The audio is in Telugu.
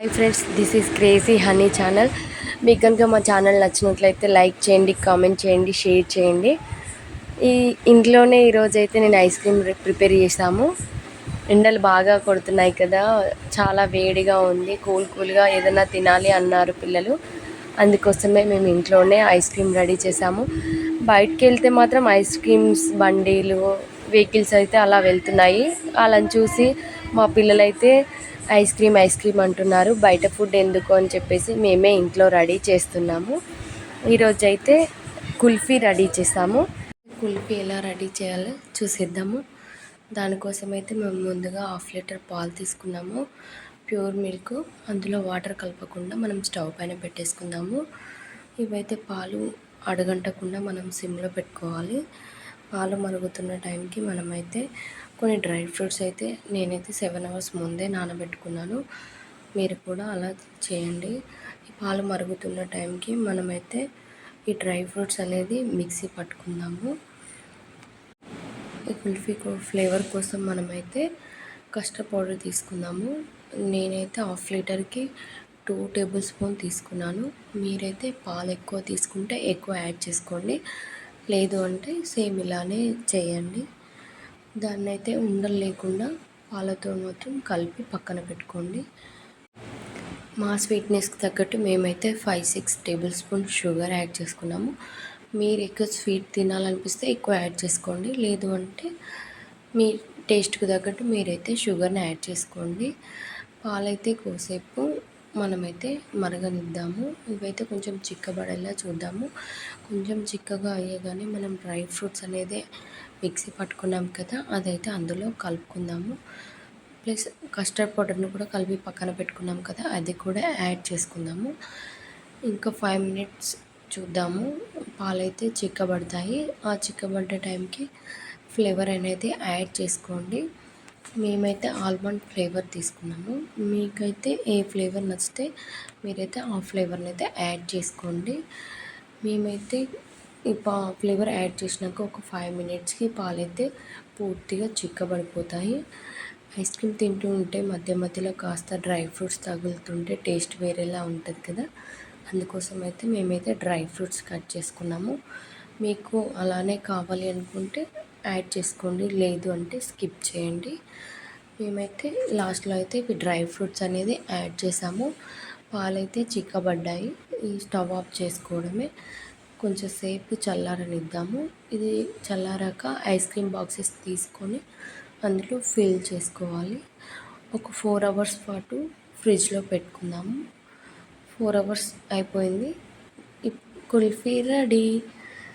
Hi friends this is crazy honey channel మీకు కనుక మా ఛానల్ నచ్చినట్లయితే లైక్ చేయండి కామెంట్ చేయండి షేర్ చేయండి. ఈ ఇంట్లోనే ఈరోజు అయితే నేను ఐస్ క్రీమ్ ప్రిపేర్ చేసాము ఎండలు బాగా కొడుతున్నాయి కదా చాలా వేడిగా ఉంది కూల్ కూల్గా ఏదైనా తినాలి అన్నారు పిల్లలు. అందుకోసమే మేము ఇంట్లోనే ఐస్ క్రీమ్ రెడీ చేసాము బయటికి వెళ్తే మాత్రం ఐస్ క్రీమ్స్ బండీలు వెహికల్స్ అయితే అలా వెళ్తున్నాయి. వాళ్ళని చూసి మా పిల్లలైతే ఐస్ క్రీమ్ ఐస్ క్రీమ్ అంటున్నారు. బయట ఫుడ్ ఎందుకు అని చెప్పేసి మేమే ఇంట్లో రెడీ చేస్తున్నాము. ఈరోజు అయితే కుల్ఫీ రెడీ చేసాము కుల్ఫీ ఎలా రెడీ చేయాలో చూసేద్దాము. దానికోసం అయితే మేము ముందుగా హాఫ్ లీటర్ పాలు తీసుకున్నాము. ప్యూర్ మిల్క్ అందులో వాటర్ కలపకుండా మనం స్టవ్ పైన పెట్టేసుకుందాము. ఇవైతే పాలు అడగంటకుండా మనం సిమ్లో పెట్టుకోవాలి. పాలు మరుగుతున్న టైంకి మనమైతే కొన్ని డ్రై ఫ్రూట్స్ అయితే నేనైతే సెవెన్ అవర్స్ ముందే నానబెట్టుకున్నాను. మీరు కూడా అలా చేయండి. ఈ పాలు మరుగుతున్న టైంకి మనమైతే ఈ డ్రై ఫ్రూట్స్ అనేది మిక్సీ పట్టుకుందాము. ఈ కుల్ఫీ ఫ్లేవర్ కోసం మనమైతే కస్టర్డ్ పౌడర్ తీసుకుందాము. నేనైతే హాఫ్ లీటర్కి టూ టేబుల్ స్పూన్ తీసుకున్నాను. మీరైతే పాలు ఎక్కువ తీసుకుంటే ఎక్కువ యాడ్ చేసుకోండి. లేదు అంటే సేమ్ ఇలానే చేయండి. దాన్ని అయితే ఉండలు లేకుండా పాలతో మాత్రం కలిపి పక్కన పెట్టుకోండి. మా స్వీట్నెస్కి తగ్గట్టు మేమైతే five six table spoon sugar add చేసుకున్నాము. మీరు ఎక్కువ స్వీట్ తినాలనిపిస్తే ఎక్కువ యాడ్ చేసుకోండి. లేదు అంటే మీ టేస్ట్కి తగ్గట్టు మీరైతే షుగర్ని యాడ్ చేసుకోండి. పాలైతే కోసేపు మనమైతే మరగనిద్దాము. ఇవైతే కొంచెం చిక్కబడేలా చూద్దాము. కొంచెం చిక్కగా అయ్యేగానే మనం డ్రై ఫ్రూట్స్ అనేది మిక్సీ పట్టుకున్నాం కదా అదైతే అందులో కలుపుకుందాము. ప్లస్ కస్టర్డ్ పౌడర్ని కూడా కలిపి పక్కన పెట్టుకున్నాం కదా అది కూడా యాడ్ చేసుకుందాము. ఇంకా ఫైవ్ మినిట్స్ చూద్దాము. పాలైతే చిక్కబడతాయి. ఆ చిక్కబడ్డ టైంకి ఫ్లేవర్ అనేది యాడ్ చేసుకోండి. మేమైతే ఆల్మండ్ ఫ్లేవర్ తీసుకున్నాము. మీకైతే ఏ ఫ్లేవర్ నచ్చితే మీరైతే ఆ ఫ్లేవర్ని అయితే యాడ్ చేసుకోండి. మేమైతే ఈ పా ఫ్లేవర్ యాడ్ చేసినాక ఒక ఫైవ్ మినిట్స్కి పాలైతే పూర్తిగా చిక్కబడిపోతాయి. ఐస్ క్రీమ్ తింటూ ఉంటే మధ్య మధ్యలో కాస్త డ్రై ఫ్రూట్స్ తగులుతుంటే టేస్ట్ వేరేలా ఉంటుంది కదా. అందుకోసం అయితే మేమైతే డ్రై ఫ్రూట్స్ కట్ చేసుకున్నాము. మీకు అలానే కావాలి అనుకుంటే యాడ్ చేసుకోండి. లేదు అంటే స్కిప్ చేయండి. మేమైతే లాస్ట్లో అయితే ఇవి డ్రై ఫ్రూట్స్ అనేది యాడ్ చేసాము. పాలైతే చిక్కబడ్డాయి. ఈ స్టవ్ ఆఫ్ చేసుకోవడమే. కొంచెం సేపు చల్లారనిద్దాము. ఇది చల్లారాక ఐస్ క్రీమ్ బాక్సెస్ తీసుకొని అందులో ఫిల్ చేసుకోవాలి. ఒక ఫోర్ అవర్స్ పాటు ఫ్రిడ్జ్లో పెట్టుకుందాము. ఫోర్ అవర్స్ అయిపోయింది. కుల్ఫీ రెడీ.